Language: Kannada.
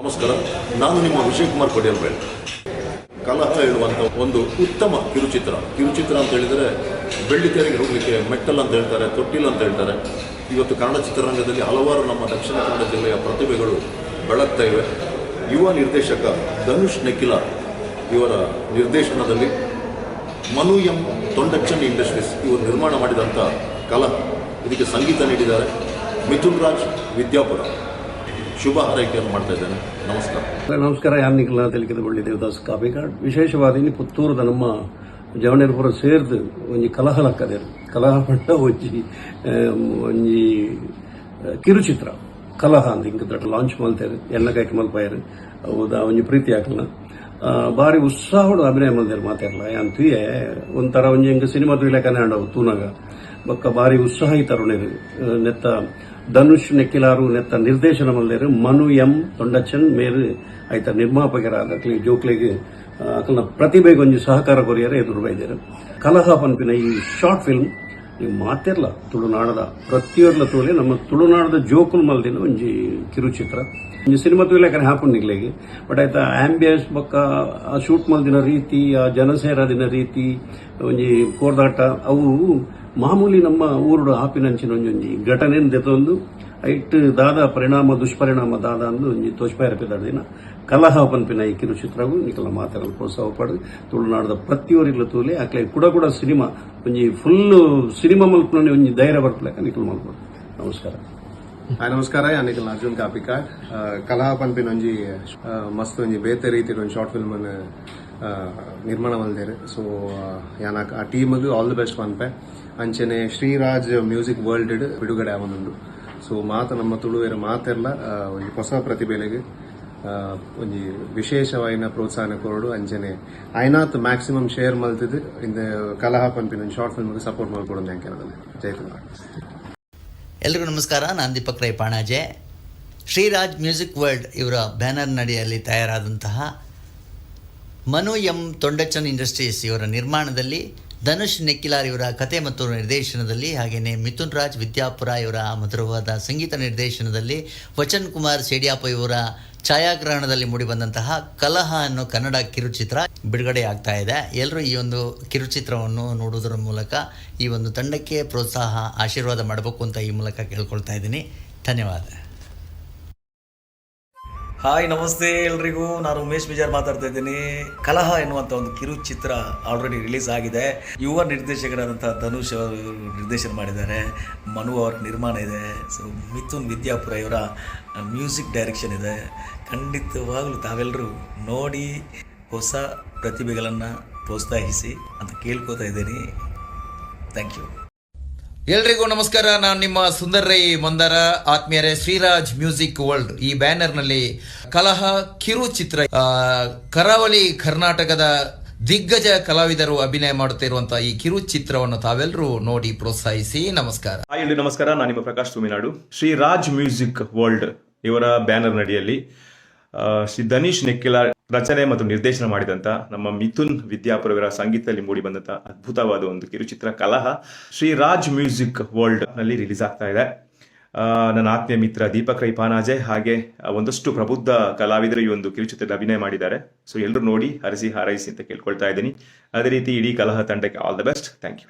ನಮಸ್ಕಾರ, ನಾನು ನಿಮ್ಮ ವಿಜಯ್ ಕುಮಾರ್ ಕೊಡಿಯಲ್ಬೇಡ್ ಕಲಹ ಹೇಳುವಂಥ ಒಂದು ಉತ್ತಮ ಕಿರುಚಿತ್ರ. ಕಿರುಚಿತ್ರ ಅಂತ ಹೇಳಿದರೆ ಬೆಳ್ಳಿ ತೆರೆಗೆ ಹೋಗಲಿಕ್ಕೆ ಮೆಟ್ಟಲ್ ಅಂತ ಹೇಳ್ತಾರೆ, ತೊಟ್ಟಿಲ್ ಅಂತ ಹೇಳ್ತಾರೆ. ಇವತ್ತು ಕನ್ನಡ ಚಿತ್ರರಂಗದಲ್ಲಿ ಹಲವಾರು ನಮ್ಮ ದಕ್ಷಿಣ ಕನ್ನಡ ಜಿಲ್ಲೆಯ ಪ್ರತಿಭೆಗಳು ಬೆಳಗ್ತಾ ಇವೆ. ಯುವ ನಿರ್ದೇಶಕ ಧನುಷ್ ನೆಕಿಲ ಇವರ ನಿರ್ದೇಶನದಲ್ಲಿ ಮನು ಎಂ ತೊಂಡಕ್ಷನ್ ಇಂಡಸ್ಟ್ರೀಸ್ ಇವರು ನಿರ್ಮಾಣ ಮಾಡಿದಂಥ ಕಲಾ. ಇದಕ್ಕೆ ಸಂಗೀತ ನೀಡಿದ್ದಾರೆ. ಮಿಥುನ್ ರಾಜ್ ವಿದ್ಯಾಪುರ. ಶುಭ ಹಾರೈಕೆಯನ್ನು ಮಾಡ್ತಾ ಇದ್ದೇನೆ. ನಮಸ್ಕಾರ. ನಮಸ್ಕಾರ ಯಾನ್ನಿಕಲ್ನ ತೆಲಿಕಿದ ಬಳ್ಳಿ ದೇವದಾಸ್ ಕಾಪಿಕಾಡ್ ವಿಶೇಷವಾದ ಇಲ್ಲಿ ಪುತ್ತೂರದ ನಮ್ಮ ಜವಣೇರು ಸೇರಿದು ಒಂಜಿ ಕಲಹ ಲಕ್ಕದೇರು ಕಲಹ ಪಂಡ ಒಂಜಿ ಒಂಜಿ ಕಿರುಚಿತ್ರ. ಕಲಹ ಅಂತ ಹಿಂಗೆ ಲಾಂಚ್ ಮಲ್ತೇರು ಎನ್ನ ಕೈಟ್ ಮಲ್ಪಾಯರು. ಹೌದಾ, ಒಂಜಿ ಪ್ರೀತಿ ಹಾಕಲ್ಲ ಬಾರಿ ಉತ್ಸಾಹಡು ಅಭಿನಯ ಮಲ್ದೇರು ಮಾತಾಡಲ್ಲ ತುಯೆ, ಒಂಥರ ಒಂಜಿ ಹಿಂಗೆ ಸಿನಿಮಾ ತುಯ್ಲೆ ಕನ್ನಡ ತೂನಾಗ. ಬೊಕ್ಕ ಬಾರಿ ಉತ್ಸಾಹಿ ತರುಣರು ನೆತ್ತ ಧನುಷ್ ನೆಕ್ಕಿಲಾರು ನೆತ್ತ ನಿರ್ದೇಶನ ಮಲ್ಲೇರು ಮನು ಎಂ ತೊಂಡಚನ್ ಮೇರು ಐತ ನಿರ್ಮಾಪಕರಾದ ಜೋಕ್ಲೆಗೆ ಅಕಲ್ನ ಪ್ರತಿಭೆಗೊಂದು ಸಹಕಾರ ಕೊರಿಯರೆ ಎದುರು ಬೈದರು. ಕಲಹ ಪನ್ಪಿನ ಈ ಶಾರ್ಟ್ ಫಿಲ್ಮ್ ನೀವು ಮಾತಿರ್ಲ ತುಳುನಾಡದ, ಪ್ರತಿಯೊರ್ಲ ತೋಲೆ ನಮ್ಮ ತುಳುನಾಡದ ಜೋಕುಲ್ ಮಲ್ದಿನ ಒಂಜಿ ಕಿರುಚಿತ್ರ. ಒಂಜಿ ಸಿನಿಮಾ ತೂಲೆಕನೆ ಹಾಕೊಂಡಿಗ್ಲಿಗೆ ಬಟ್ ಆಯ್ತಾ ಆಂಬಿಯನ್ಸ್ ಬೊಕ್ಕ, ಆ ಶೂಟ್ ಮಲ್ದಿನ ರೀತಿ, ಆ ಜನಸೇರಾದಿನ ರೀತಿ, ಒಂಜಿ ಕೋರ್ದಾಟ, ಅವು ಮಾಮೂಲಿ ನಮ್ಮ ಊರುಡು ಒಂಜಿ ಘಟನೆನ್ ದೆತೊಂದು ಐಟ್ ದಾದ ಪರಿಣಾಮ, ದುಷ್ಪರಿಣಾಮ ದಾದ ಅಂದು ಒಂಜಿ ತೋಷ್ಪಾಯರಪಿದ ದಿನ. ಕಲಹ ಪನ್ಪಿನ ಈ ಕಿರುಚಿತ್ರವು ನಿಕಲ ಮಾತ್ರ ಪ್ರೋತ್ಸಾಹ ಪಡೆದು, ತುಳುನಾಡದ ಪ್ರತಿಯೊರಿಗ್ಲ ತೂಲೆ ಅಕ್ಲೆ ಕೂಡ ಕೂಡ ಸಿನಿಮಾ, ಒಂಜಿ ಫುಲ್ ಸಿನಿಮಾ ಮಲ್ಪನೆ ಒಂಜಿ ಧೈರ್ಯ ಬರ್ತಲೆಕ ನಿಖಲ ಮಲ್ಪಡು ನಮಸ್ಕಾರ. ಹಾಯ್, ನಮಸ್ಕಾರ. ಯಾನಿಕಲ್ ಅರ್ಜುನ್ ಕಾಪಿಕಾಡ್ ಕಲಾ ಪನ್ಪಿನ ಒಂಜಿ ಮಸ್ತ್ ಒಂಜಿ ಬೇತೆ ರೀತಿ ಒಂದು ಶಾರ್ಟ್ ಫಿಲ್ಮ್ ನಿರ್ಮಾಣ ಮಲ್ದೇರು ಸೊ ಯಾನ ಆ ಟೀಮ್ಗೂ ಆಲ್ ದಿ ಬೆಸ್ಟ್ ಪನ್ಪೆ. ಅಂಚೆನೆ ಶ್ರೀರಾಜ್ ಮ್ಯೂಸಿಕ್ ವರ್ಲ್ಡ್ ಬಿಡುಗಡೆ ಆವೊಂದುಂಡು ಸೊ ಮಾತ ನಮ್ಮ ತುಳುವೆರ ಮಾತೆಲ್ಲ ಒಂಜಿ ಹೊಸ ಪ್ರತಿಭೆಲೆಗೆ ಆ, ಒಂಜಿ ವಿಶೇಷವಾಯಿನ ಪ್ರೋತ್ಸಾಹನ ಕೊರಡು. ಅಂಚನೆ ಐನಾತ್ ಮ್ಯಾಕ್ಸಿಮಮ್ ಶೇರ್ ಮಲ್ತಿದ್ದು ಇಂದ ಕಲಹ ಪನ್ಪಿನ ಶಾರ್ಟ್ ಫಿಲ್ಮ್ಗೆ ಸಪೋರ್ಟ್ ಮಾಡ್ಕೊಡೋದು ಜಯ ಜಯಕುಮಾರ್ ಎಲ್ರಿಗೂ ನಮಸ್ಕಾರ. ನಾನು ದೀಪಕ್ ರೈ ಪಾಣಾಜೆ. ಶ್ರೀರಾಜ್ ಮ್ಯೂಸಿಕ್ ವರ್ಲ್ಡ್ ಇವರ ಬ್ಯಾನರ್ ನಡಿಯಲ್ಲಿ ತಯಾರಾದಂತಹ ಮನು ಎಂ ತೊಂಡಚನ್ ಇಂಡಸ್ಟ್ರೀಸ್ ಇವರ ನಿರ್ಮಾಣದಲ್ಲಿ, ಧನುಷ್ ನೆಕ್ಕಿಲಾರ್ ಇವರ ಕತೆ ಮತ್ತು ನಿರ್ದೇಶನದಲ್ಲಿ ಹಾಗೆಯೇ ಮಿಥುನ್ ರಾಜ್ ವಿದ್ಯಾಪುರ ಇವರ ಮಧುರವಾದ ಸಂಗೀತ ನಿರ್ದೇಶನದಲ್ಲಿ, ವಚನ್ ಕುಮಾರ್ ಸೇಡಿಯಾಪ ಇವರ ಛಾಯಾಗ್ರಹಣದಲ್ಲಿ ಮೂಡಿಬಂದಂತಹ ಕಲಹ ಅನ್ನೋ ಕನ್ನಡ ಕಿರುಚಿತ್ರ ಬಿಡುಗಡೆ ಆಗ್ತಾ ಇದೆ. ಎಲ್ಲರೂ ಈ ಒಂದು ಕಿರುಚಿತ್ರವನ್ನು ನೋಡುವುದರ ಮೂಲಕ ಈ ಒಂದು ತಂಡಕ್ಕೆ ಪ್ರೋತ್ಸಾಹ, ಆಶೀರ್ವಾದ ಮಾಡಬೇಕು ಅಂತ ಈ ಮೂಲಕ ಕೇಳ್ಕೊಳ್ತಾ ಇದ್ದೀನಿ. ಧನ್ಯವಾದ. ಹಾಯ್, ನಮಸ್ತೆ ಎಲ್ರಿಗೂ. ನಾನು ಉಮೇಶ್ ಬಿಜಾರ್ ಮಾತಾಡ್ತಾ ಇದ್ದೀನಿ. ಕಲಹ ಎನ್ನುವಂಥ ಒಂದು ಕಿರುಚಿತ್ರ ಆಲ್ರೆಡಿ ರಿಲೀಸ್ ಆಗಿದೆ. ಯುವ ನಿರ್ದೇಶಕರಾದಂಥ ಧನುಷ್ ಅವರು ನಿರ್ದೇಶನ ಮಾಡಿದ್ದಾರೆ. ಮನು ಅವರ ನಿರ್ಮಾಣ ಇದೆ. ಸೊ ಮಿಥುನ್ ವಿದ್ಯಾಪುರ ಇವರ ಮ್ಯೂಸಿಕ್ ಡೈರೆಕ್ಷನ್ ಇದೆ. ಖಂಡಿತವಾಗಲೂ ತಾವೆಲ್ಲರೂ ನೋಡಿ ಹೊಸ ಪ್ರತಿಭೆಗಳನ್ನು ಪ್ರೋತ್ಸಾಹಿಸಿ ಅಂತ ಕೇಳ್ಕೊತಾ ಇದ್ದೀನಿ. ಥ್ಯಾಂಕ್ ಯು ಎಲ್ರಿಗೂ ನಮಸ್ಕಾರ. ನಾನು ನಿಮ್ಮ ಸುಂದರ ರೈ ಮಂದಾರ ಆತ್ಮೀಯರೇ ಶ್ರೀರಾಜ್ ಮ್ಯೂಸಿಕ್ ವರ್ಲ್ಡ್. ಈ ಬ್ಯಾನರ್ನಲ್ಲಿ ಕಲಹ ಕಿರುಚಿತ್ರ ಆ, ಕರಾವಳಿ ಕರ್ನಾಟಕದ ದಿಗ್ಗಜ ಕಲಾವಿದರು ಅಭಿನಯ ಮಾಡುತ್ತಿರುವಂತಹ ಈ ಕಿರು ಚಿತ್ರವನ್ನು ತಾವೆಲ್ಲರೂ ನೋಡಿ ಪ್ರೋತ್ಸಾಹಿಸಿ. ನಮಸ್ಕಾರ. ಹಾಯ್ ನಮಸ್ಕಾರ. ನಾನು ನಿಮ್ಮ ಪ್ರಕಾಶ್ ತುಮಿನಾಡು. ಶ್ರೀ ರಾಜ್ ಮ್ಯೂಸಿಕ್ ವರ್ಲ್ಡ್ ಇವರ ಬ್ಯಾನರ್ ನಡಿಯಲ್ಲಿ ಶ್ರೀ ಧನೀಶ್ ನೆಕ್ಕಿಲ ರಚನೆ ಮತ್ತು ನಿರ್ದೇಶನ ಮಾಡಿದಂಥ ನಮ್ಮ ಮಿಥುನ್ ವಿದ್ಯಾಪುರವರ ಸಂಗೀತದಲ್ಲಿ ಮೂಡಿ ಬಂದಂಥ ಅದ್ಭುತವಾದ ಒಂದು ಕಿರುಚಿತ್ರ ಕಲಹ ಶ್ರೀ ರಾಜ್ ಮ್ಯೂಸಿಕ್ ವರ್ಲ್ಡ್ನಲ್ಲಿ ರಿಲೀಸ್ ಆಗ್ತಾ ಇದೆ. ನನ್ನ ಆತ್ಮೀಯ ಮಿತ್ರ ದೀಪಕ್ ರೈ ಪಾನಾಜೆ ಹಾಗೆ ಒಂದಷ್ಟು ಪ್ರಬುದ್ಧ ಕಲಾವಿದರು ಈ ಒಂದು ಕಿರುಚಿತ್ರದ ಅಭಿನಯ ಮಾಡಿದ್ದಾರೆ. ಸೊ ಎಲ್ಲರೂ ನೋಡಿ ಹರಸಿ ಹಾರೈಸಿ ಅಂತ ಕೇಳ್ಕೊಳ್ತಾ ಇದ್ದೀನಿ. ಅದೇ ರೀತಿ ಇಡೀ ಕಲಹ ತಂಡಕ್ಕೆ all the best thank you